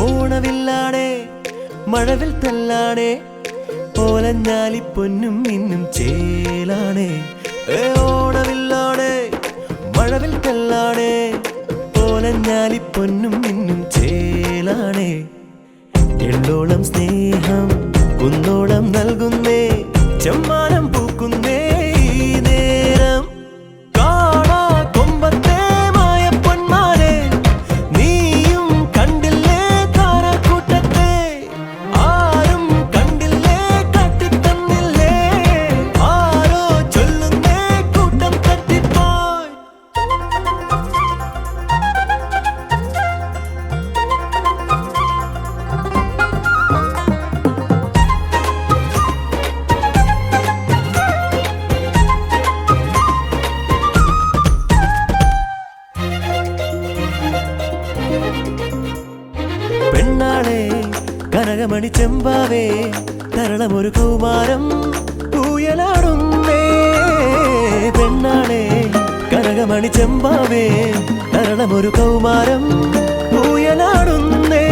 ഓണവില്ലാണേ മഴവിൽ തല്ലാടെ ഓലഞ്ഞാലി പൊന്നും മിന്നും ചേലാണേ. ഏ ഓണവില്ലാണേ മഴവിൽ തല്ലാടെ ഓലഞ്ഞാലി പൊന്നും മിന്നും ചേലാണേ. എള്ളോളം സ്നേഹം കുന്നോളം നൽകുന്നേ കനകമണി ചെമ്പാവേ തരളമൊരു കൗമാരം പൂയലാടുന്നേ പെണ്ണാണേ കനകമണി ചെമ്പാവേ തരളമൊരു കൗമാരം പൂയലാടുന്നേ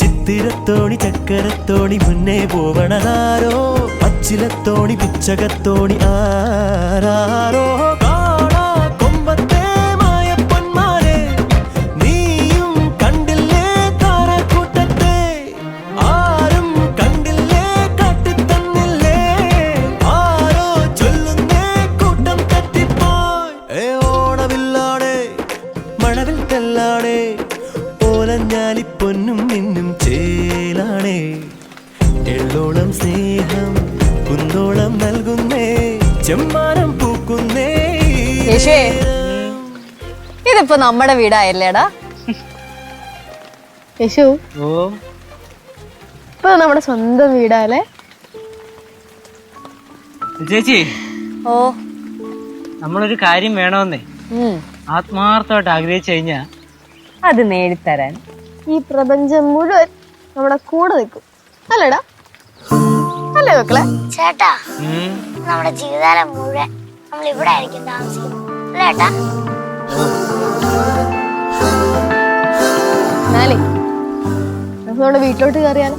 ചിത്തിരത്തോണി ചക്കരത്തോണി മുന്നേ പോവണതാരോ? പച്ചിലത്തോണി പിച്ചകത്തോണി ആരാരോ തെല്ലാണേ ഓലഞ്ഞാലി പൊന്നും മിന്നും ചേലാണേ. എള്ളോളം സ്നേഹം കുന്തോളം നൽകുന്നേ. ചെമ്മാനം പൂക്കുന്നേ. ഇതിപ്പോ നമ്മുടെ വീടായല്ലേടാ? യേശു. ഓ. ഇപ്പൊ നമ്മുടെ സ്വന്തം വീടാല്ലേ? ചേച്ചി ഓ. നമ്മളൊരു കാര്യം വേണമെന്നേ. ആത്മാർത്ഥമായിട്ട് ആഗ്രഹിച്ചു കഴിഞ്ഞാ അത് നേടിത്തരാൻ ഈ പ്രപഞ്ചം മുഴുവൻ നമ്മുടെ കൂടെ നിൽക്കും. അല്ലേടാ? അല്ലേ മക്കളെ? ചേട്ടാ നമ്മുടെ ജീവിതകാലം മുഴുവൻ നമ്മൾ ഇവിടെ ആയിരിക്കും താമസിക്കുന്നത്. അല്ലേട്ടാ എന്നാലേ നമുക്ക് നമ്മുടെ വീട്ടിലോട്ട് കയറിയാലോ?